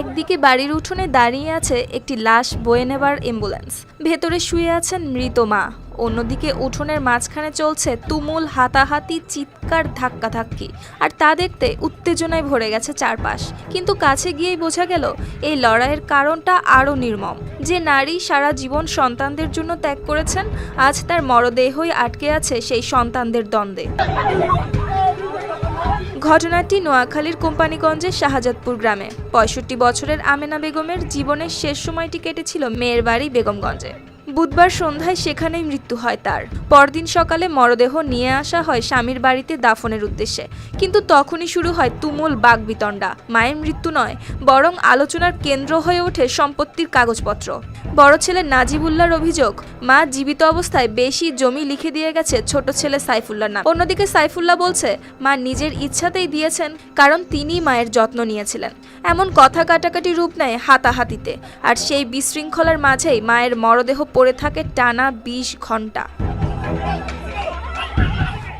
একদিকে বাড়ির উঠোনে দাঁড়িয়ে আছে একটি লাশ বয়ে নেবার অ্যাম্বুলেন্স। ভেতরে শুয়ে আছেন মৃত মা। অন্যদিকে উঠোনের মাঝখানে চলছে তুমুল হাতাহাতি, চিৎকার, ধাক্কাধাক্কি। আর তা দেখতে উত্তেজনায় ভরে গেছে চারপাশ। কিন্তু কাছে গিয়েই বোঝা গেল, এই লড়াইয়ের কারণটা আরও নির্মম। যে নারী সারা জীবন সন্তানদের জন্য ত্যাগ করেছেন, আজ তার মরদেহই আটকে আছে সেই সন্তানদের দ্বন্দ্বে। ঘটনাটি নোয়াখালীর কোম্পানিগঞ্জের শাহজাদপুর গ্রামে। পঁয়ষট্টি বছরের আমেনা বেগমের জীবনের শেষ সময়টি কেটেছিল মেয়ের বাড়ি বেগমগঞ্জে। বুধবার সন্ধ্যায় সেখানেই মৃত্যু হয় তার। পরদিন সকালে মরদেহ নিয়ে আসা হয় স্বামীর বাড়িতে দাফনের উদ্দেশ্যে। কিন্তু তখনই শুরু হয় তুমুল বাগবিতণ্ডা। মায়ের মৃত্যু নয়, বরং আলোচনার কেন্দ্র হয়ে ওঠে সম্পত্তির কাগজপত্র। বড় ছেলে নাজিবুল্লাহর অভিযোগ, মা জীবিত অবস্থায় বেশি জমি লিখে দিয়ে গেছে ছোট ছেলে সাইফুল্লাহ নাম। অন্যদিকে সাইফুল্লাহ বলছে, মা নিজের ইচ্ছাতেই দিয়েছেন, কারণ তিনি মায়ের যত্ন নিয়েছিলেন। এমন কথা কাটাকাটি রূপ নেয় হাতাহাতিতে, আর সেই বিশৃঙ্খলার মাঝেই মায়ের মরদেহ পড়ে থাকে টানা বিশ ঘণ্টা।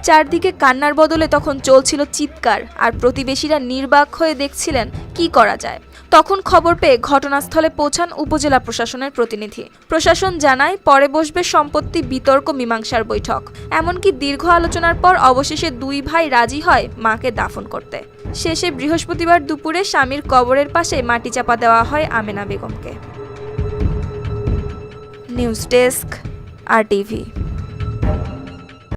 চারদিকে কান্নার বদলে তখন চলছিল চিৎকার, আর প্রতিবেশীরা নির্বাক হয়ে দেখছিলেন কি করা যায়। তখন খবর পেয়ে ঘটনাস্থলে পৌঁছান উপজেলা প্রশাসনের প্রতিনিধি। প্রশাসন জানায়, পরে বসবে সম্পত্তি বিতর্ক মীমাংসার বৈঠক। এমনকি দীর্ঘ আলোচনার পর অবশেষে দুই ভাই রাজি হয় মাকে দাফন করতে। শেষে বৃহস্পতিবার দুপুরে স্বামীর কবরের পাশে মাটি চাপা দেওয়া হয় আমেনা বেগমকে। News desk R TV.